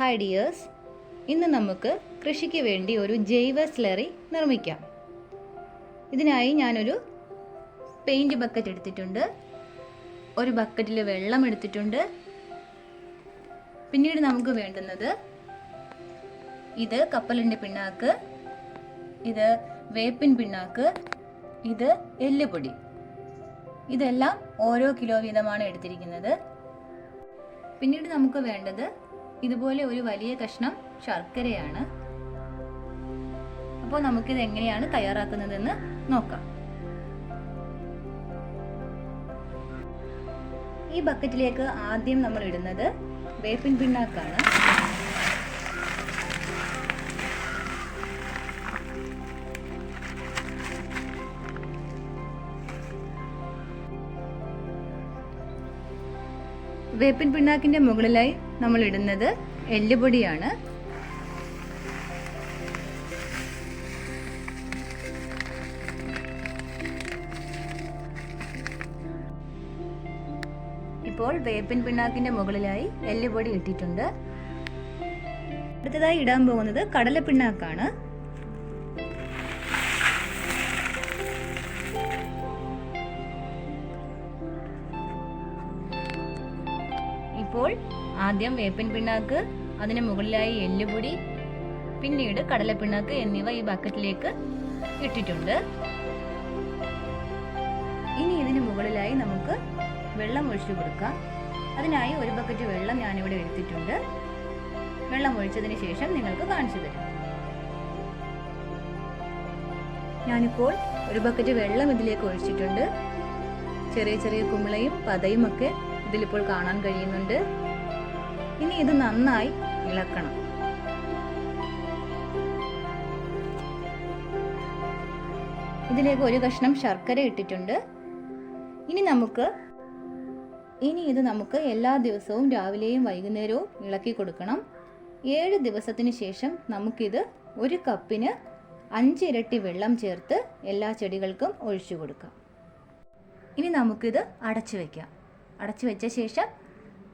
Hi dears ഇന്ന് നമുക്ക് കൃഷിക്ക് വേണ്ടി ഒരു ജൈവ സ്ലറി നിർമ്മിക്കാം. ഇതിനായി ഞാനൊരു പെയിന്റ് ബക്കറ്റ് എടുത്തിട്ടുണ്ട്. ഒരു ബക്കറ്റിൽ വെള്ളം എടുത്തിട്ടുണ്ട്. പിന്നീട് നമുക്ക് വേണ്ടുന്നത് ഇത് കപ്പലിന്റെ പിണ്ണാക്ക് ഇത് വേപ്പിൻ പിണ്ണാക്ക് ഇത് എല്ലുപൊടി. ഇതെല്ലാം ഓരോ കിലോ വീതമാണ് എടുത്തിരിക്കുന്നത്. പിന്നീട് നമുക്ക് വേണ്ടത് ഇതുപോലെ ഒരു വലിയ കഷ്ണം ശർക്കരയാണ്. അപ്പോൾ നമുക്കിത് എങ്ങനെയാണ് തയ്യാറാക്കുന്നതെന്ന് നോക്കാം. ഈ ബക്കറ്റിലേക്ക് ആദ്യം നമ്മൾ ഇടുന്നത് വേപ്പിൻ പിണ്ണാക്കാണ്. വേപ്പിൻ പിണ്ണാക്കിന്റെ മുകളിലായി നമ്മൾ ഇടുന്നത് എല്ലുപൊടിയാണ്. ഇപ്പോൾ വേപ്പിൻ പിണ്ണാക്കിന്റെ മുകളിലായി എല്ലുപൊടി ഇട്ടിട്ടുണ്ട്. അടുത്തതായി ഇടാൻ പോകുന്നത് കടലപ്പിണ്ണാക്കാണ്. ഇപ്പോൾ ആദ്യം വേപ്പിൻ പിണ്ണാക്ക് അതിന് മുകളിലായി എല്ലുപൊടി പിന്നീട് കടലപ്പിണ്ണാക്ക് എന്നിവ ഈ ബക്കറ്റിലേക്ക് ഇട്ടിട്ടുണ്ട്. ഇനി ഇതിന് മുകളിലായി നമുക്ക് വെള്ളം ഒഴിച്ചു കൊടുക്കാം. അതിനായി ഒരു ബക്കറ്റ് വെള്ളം ഞാനിവിടെ എടുത്തിട്ടുണ്ട്. വെള്ളം ഒഴിച്ചതിന് ശേഷം നിങ്ങൾക്ക് കാണിച്ചു തരാം. ഞാനിപ്പോൾ ഒരു ബക്കറ്റ് വെള്ളം ഇതിലേക്ക് ഒഴിച്ചിട്ടുണ്ട്. ചെറിയ ചെറിയ കുമിളയും പതയും ഒക്കെ ഇതിലിപ്പോൾ കാണാൻ കഴിയുന്നുണ്ട്. ഇനി ഇത് നന്നായി ഇളക്കണം. ഇതിലേക്ക് ഒരു കഷ്ണം ശർക്കര ഇട്ടിട്ടുണ്ട്. ഇനി നമുക്ക് ഇനി ഇത് നമുക്ക് എല്ലാ ദിവസവും രാവിലെയും വൈകുന്നേരവും ഇളക്കി കൊടുക്കണം. ഏഴ് ദിവസത്തിന് ശേഷം നമുക്കിത് ഒരു കപ്പിന് അഞ്ചിരട്ടി വെള്ളം ചേർത്ത് എല്ലാ ചെടികൾക്കും ഒഴിച്ചു കൊടുക്കാം. ഇനി നമുക്കിത് അടച്ചു വയ്ക്കാം അടച്ചു വെച്ച ശേഷം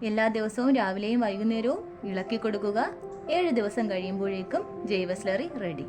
എല്ലാ ദിവസവും രാവിലെയും വൈകുന്നേരവും ഇളക്കി കൊടുക്കുക. ഏഴ് ദിവസം കഴിയുമ്പോഴേക്കും ജൈവ സ്ലറി റെഡി